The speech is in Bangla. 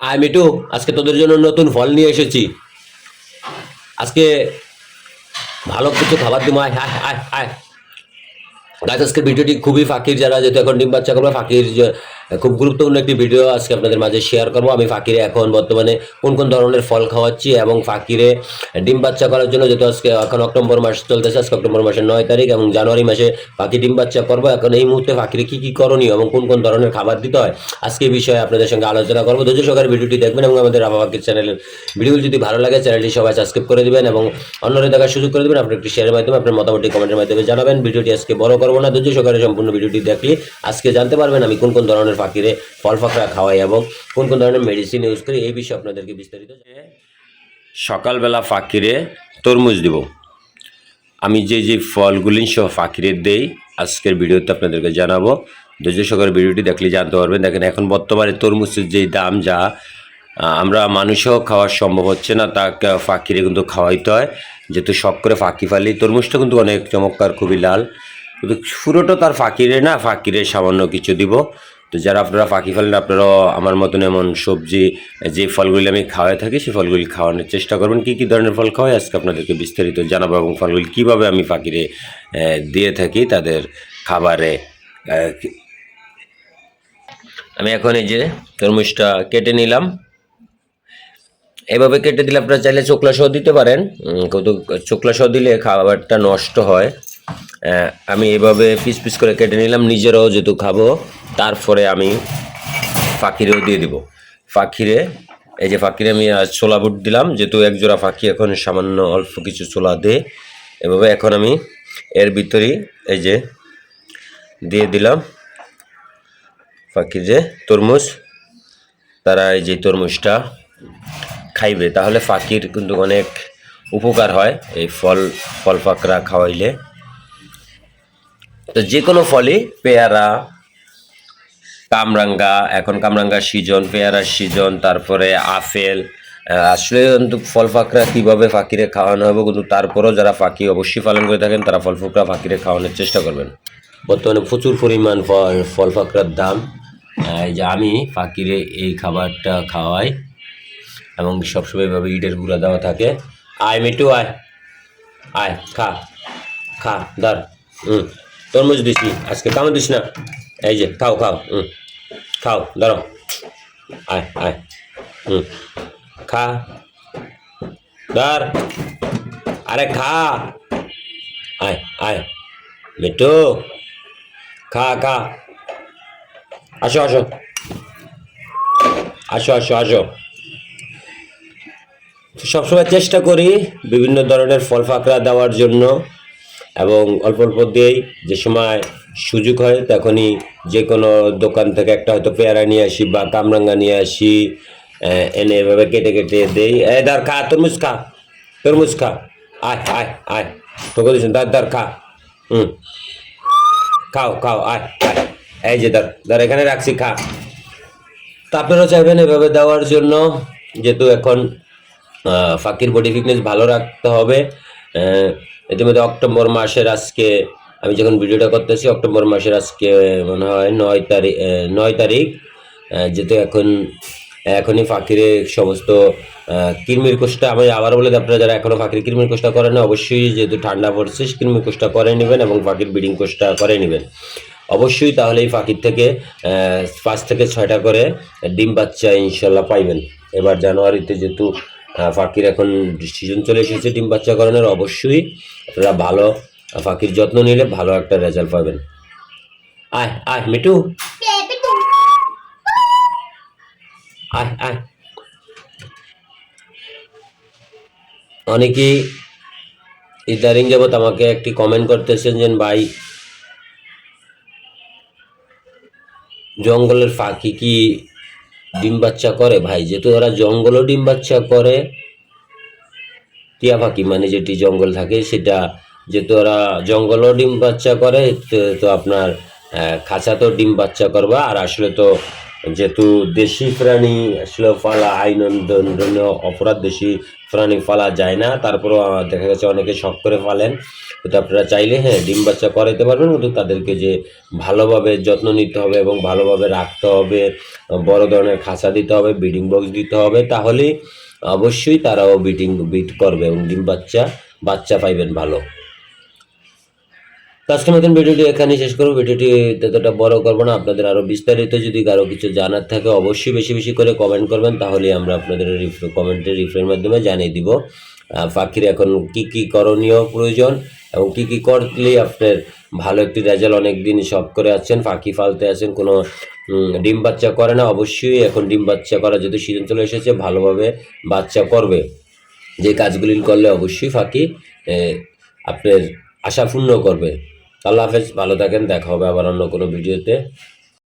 আয় মিটু আজকে তোদের জন্য নতুন ফল নিয়ে এসেছি। আজকে ভালো কিছু খাবার দিব, আয় আয় আয় আয়। গাছ আজকে ভিডিওটি খুবই ফাঁকির, যারা যেহেতু এখন ডিম বাচ্চা করবে ফাঁকির খুব গুরুত্বপূর্ণ একটি ভিডিও আজকে আপনাদের মাঝে শেয়ার করব। আমি ফাঁকিরে এখন বর্তমানে কোন কোন ধরনের ফল খাওয়াচ্ছি এবং ফাঁকিরে ডিম বাচ্চা করার জন্য যেহেতু আজকে, এখন অক্টোবর মাস চলতেছে, আজকে অক্টোবর মাসের নয় তারিখ এবং জানুয়ারি মাসে ফাঁকি ডিম বাচ্চা করব। এখন এই মুহূর্তে ফাঁকিরে কী কী করণীয় এবং কোন কোন ধরনের খাবার দিতে হয়, আজকে এই বিষয়ে আপনাদের সঙ্গে আলোচনা করব। ধৈর্য সহকারে ভিডিওটি দেখবেন এবং আমাদের আবহাওয়া চ্যানেলের ভিডিওগুলো যদি ভালো লাগে চ্যানেলটি সবাই সাবস্ক্রাইব করে দিবেন এবং অন্যরা দেখার সুযোগ করে দেবেন। আপনার একটি শেয়ারের মাধ্যমে আপনার মতামতটি কমেন্টের মাধ্যমে জানাবেন। ভিডিওটি আজকে বড় করব না। ধৈর্য সহকারে সম্পূর্ণ ভিডিওটি দেখলে আজকে জানতে পারবেন আমি কোন কোন ধরনের ফাঁকিরে ফল ফাঁকড়া খাওয়াই এবং কোন কোন ধরনের মেডিসিন ইউজ করি, এই বিষয়ে আপনাদেরকে বিস্তারিত সকালবেলা ফাঁকিরে তরমুজ দিব। আমি যে যে ফলগুলি সহ ফাঁকিরে দেই, আজকের ভিডিওতে আপনাদেরকে জানাব। ধৈর্য সহকারে ভিডিওটি দেখলে জানতে পারবেন। দেখেন, এখন বর্তমানে তরমুজের যে দাম যা আমরা মানুষও খাওয়া সম্ভব হচ্ছে না তাকে ফাঁকিরে কিন্তু খাওয়াইতে হয়। যেহেতু শখ করে ফাঁকি ফালি, তরমুজটা কিন্তু অনেক চমৎকার, খুবই লাল। কিন্তু পুরোটা তার ফাঁকিরে না, ফাঁকিরে সামান্য কিছু দিব। তো যারা আপনারা পাখি ফেলেন আপনারাও আমার মতন এমন সবজি, যে ফলগুলি আমি খাওয়াই থাকি, সেই ফলগুলি খাওয়ানোর চেষ্টা করবেন। কী কী ধরনের ফল খাওয়াই? আজকে আপনাদেরকে বিস্তারিত জানাব এবং ফলগুলি কীভাবে আমি পাখিরে দিয়ে থাকি তাদের খাবারে আমি এখন এই যে তরমুজটা কেটে নিলাম। এভাবে কেটে দিলে আপনারা চাইলে চোকলা সহ দিতে পারেন। কিন্তু চোকলা সহ দিলে খাবারটা নষ্ট হয়। আমি এভাবে পিস পিস করে কেটে নিলাম, নিজেরাও যেহেতু খাব, তারপরে আমি ফাঁকিরেও দিয়ে দিব। ফাঁকিরে, এই যে ফাঁকিরে আমি ছোলা বুট দিলাম, যেহেতু এক জোড়া ফাঁকি, এখন সামান্য অল্প কিছু ছোলা দে। এভাবে এখন আমি এর ভিতরেই এই যে দিয়ে দিলাম ফাঁকি যে তরমুজ। তারা এই যে তরমুজটা খাইবে, তাহলে ফাঁকির কিন্তু অনেক উপকার হয় এই ফল ফল ফাঁকরা খাওয়াইলে। তো যে কোনো ফলই, পেয়ারা, কামরাঙ্গা, এখন কামরাঙ্গার সিজন পেয়ারার সিজন তারপরে আপেল আসলে কিন্তু ফল ফাঁকরা কীভাবে ফাঁকিরে খাওয়ানো হবে কিন্তু তারপরেও যারা ফাঁকি অবশ্যই পালন করে থাকেন, তারা ফল ফাঁকরা ফাঁকিরে খাওয়ানোর চেষ্টা করবেন। বর্তমানে প্রচুর পরিমাণ ফল ফল ফাঁকরার দাম। এই যে আমি ফাঁকিরে এই খাবারটা খাওয়াই এবং সবসময় এভাবে ইটের গুঁড়া দেওয়া থাকে। আয় মিটু আয়। আয়, খা খা, দাঁড়। হুম। তরমুজ দিছি, আজকে কামড় দিস না। এই যে, খাও খাও হুম খাও, দাঁড়াও। আয় আয় হুম খা। দাঁড় আরে খা। আয় আয় মিটু খা খা। আসো আসো। আসো আসো আসো। সবসময় চেষ্টা করি বিভিন্ন ধরনের ফল ফাঁকড়া দেওয়ার জন্য। এবং অল্প অল্প দিয়েই যে সময় সুযোগ হয় তখনই যে কোনো দোকান থেকে একটা হয়তো পেয়ারা নিয়ে আসি বা কামরাঙ্গা নিয়ে আসি এনে এভাবে কেটে কেটে দেই। এ দার খা, তরমুজ খা তরমুজ খা। আয় আয় আয়। তোকে দিচ্ছেন দার দার খা। হুম। খাও খাও, আয় আয়। এই যে দার দার এখানে রাখছি, খা। তা আপনারা চাইবেন এভাবে দেওয়ার জন্য, যেহেতু এখন ফাঁকির বডি ফিটনেস ভালো রাখতে হবে। ইতিমধ্যে অক্টোবর মাসের আজকে, আমি যখন ভিডিওটা করতেছি, অক্টোবর মাসের আজকে মনে হয় নয় তারিখ নয় তারিখ যেহেতু এখন, এখনই ফাঁকিরে সমস্ত কৃমির কোষটা আমি আবার বলে আপনারা যারা এখনও ফাঁকির কৃমির কোষটা করেন অবশ্যই যেহেতু ঠান্ডা পড়ছে, কৃমির কোষটা করে নেবেন এবং ফাঁকির ব্রিডিং কোষটা করে নেবেন। অবশ্যই তাহলে এই ফাঁকির থেকে পাঁচ থেকে ছয়টা করে ডিম বাচ্চা ইনশাল্লাহ পাইবেন। এবার জানুয়ারিতে যেহেতু ফাঁকির এখন সিজন চলে এসেছে, ডিম বাচ্চা করানোর, অবশ্যই। আপনারা ভালো ফাঁকির যত্ন নিলে ভালো একটা রেজাল্ট পাবেন। আয় আয় মিটু আয় আয়। অনেকেই ইদারিং যাবত আমাকে একটি কমেন্ট করতেছেন যে, ভাই, জঙ্গলের পাখি কি ডিম বাচ্চা করে, ভাই, যেহেতু ওরা জঙ্গলও ডিম বাচ্চা করে, টিয়া পাখি মানে যেটি জঙ্গল থাকে, সেটা যেহেতু ওরা জঙ্গলও ডিম বাচ্চা করে, তো- আপনার খাঁচা তো ডিম বাচ্চা করবা, আর আসলে তো যেহেতু দেশি প্রাণী আসলে ফালা আইন দণ্ডনীয় অপরাধ দেশি প্রাণী ফালা যায় না, তারপরেও দেখা গেছে অনেকে শখ করে ফালেন। কিন্তু আপনারা চাইলে হ্যাঁ ডিম বাচ্চা করাইতে পারবেন, কিন্তু তাদেরকে যে ভালোভাবে যত্ন নিতে হবে এবং ভালোভাবে রাখতে হবে, বড় ধরনের খাঁচা দিতে হবে, ব্রিডিং বক্স দিতে হবে, তাহলেই অবশ্যই তারাও বিটিং বিট করবে এবং ডিম বাচ্চা বাচ্চা পাইবেন ভালো। তো আজকের মতন ভিডিওটি এখানে শেষ করব। ভিডিওটি ততটা বড় করব না। আপনাদের আরও বিস্তারিত যদি কারও কিছু জানার থাকে, অবশ্যই বেশি বেশি করে কমেন্ট করবেন তাহলে আমরা আপনাদের কমেন্টের রিপ্লাইয়ের মাধ্যমে জানিয়ে দিব। পাখির এখন কি কি করণীয় প্রয়োজন এবং কি কি করলেই আপনার ভালো একটি রেজাল্ট অনেক দিন সব করে আছেন পাখি ফালতে আছেন কোনো ডিম বাচ্চা করে না। অবশ্যই এখন ডিম বাচ্চা করা যদি সিজন চলে এসেছে, ভালোভাবে বাচ্চা করবে। যে কাজগুলি করলে অবশ্যই ফাঁকি আপনার আশা পূর্ণ করবে। আল্লাহ হাফেজ ভালো থাকেন দেখা হবে আবার অন্য কোনো ভিডিওতে।